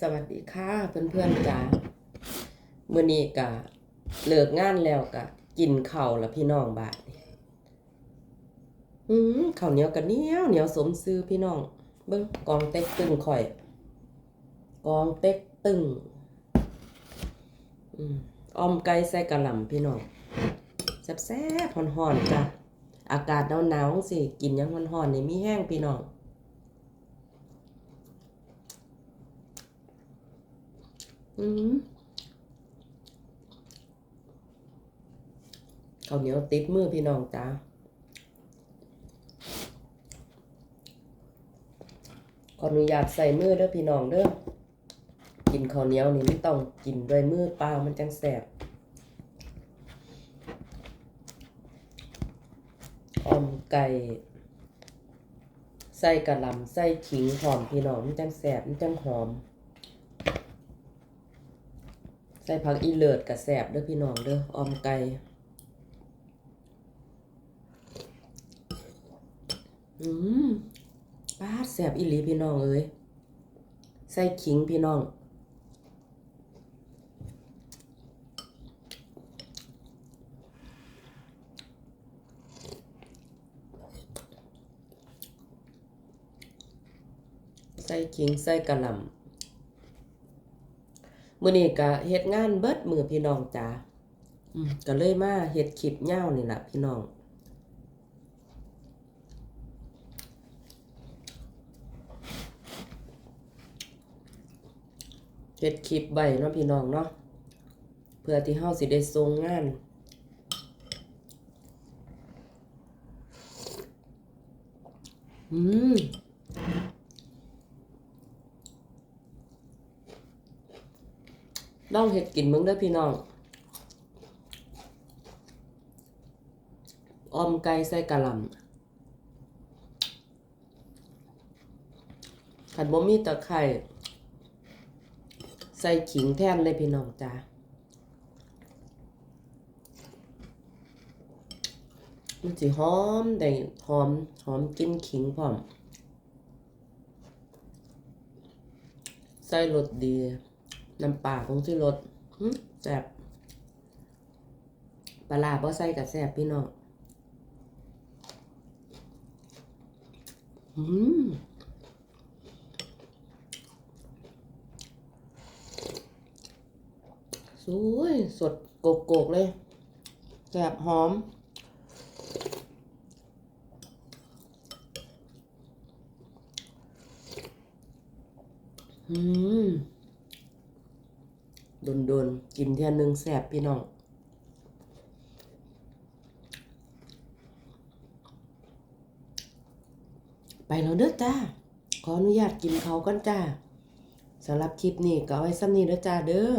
สวัสดีค่ะเพื่อนๆจ้าเมื้อนี้ก็เลิกงานแล้วก็กินข้าวแล้วพี่น้องบาดนี้อืมข้าวเหนียวก็เหนียวเหนียวสมซื้อพี่น้อง เบิ่งกองเต็กตึงข่อย กองเต็กตึงอืมออมไก่ใส่กะหล่ำพี่น้องแซ่บๆฮ้อนๆจ้ะอากาศหนาวๆสิกินยังฮ้อนๆนี่มีแห้งพี่น้อง อืมข้าวเหนียวติดมือพี่น้องจ้าขออนุญาตใส่มือเด้อพี่น้องเด้อ กินข้าวเหนียวนี่ไม่ต้องกินด้วยมือเปล่ามันจังแสบออมไก่ใส่กระลำใส่ขิงหอมพี่น้องมันจังแสบมันจังหอม ใส่ผักอีเลิศกับแสบเด้อพี่น้องเด้อออมไก่อืมป้าแสบอีหลีพี่น้องเอ้ยใส่ขิงพี่น้องใส่ขิงใส่กระหล่ำ มื้อนี้ก็เฮ็ดงานเบิดมือพี่น้องจ้าอืมก็เลยมาเฮ็ดคลิปยาวนี่ล่ะพี่น้องเฮ็ดคลิปไว้เนาะพี่น้องเนาะเพื่อที่เฮาสิได้ส่งงานอืม ลองเห็ดกินมึงเด้อพี่น้องออมไก่ใส่กะหล่ำขันบ่มีตะไคร่ใส่ขิงแทนเลยพี่น้องจ้ามันสิหอมได้หอมหอมกลินขิงพร้อม ใส่รสดี น้ำปลาของที่รสแซ่บปลาร้าบ่ใส่กับแซ่บพี่น้องอืมสวยสดโกกๆเลยแซ่บหอม อืม โดนโดนๆกินเทียนหนึ่งแสบพี่น้องไปแล้วเด้อจ้า ขออนุญาตกินเขากันจ้าสำหรับคลิปนี้ก็ไว้ซ้ำนี้เด้อจ้าเด้อ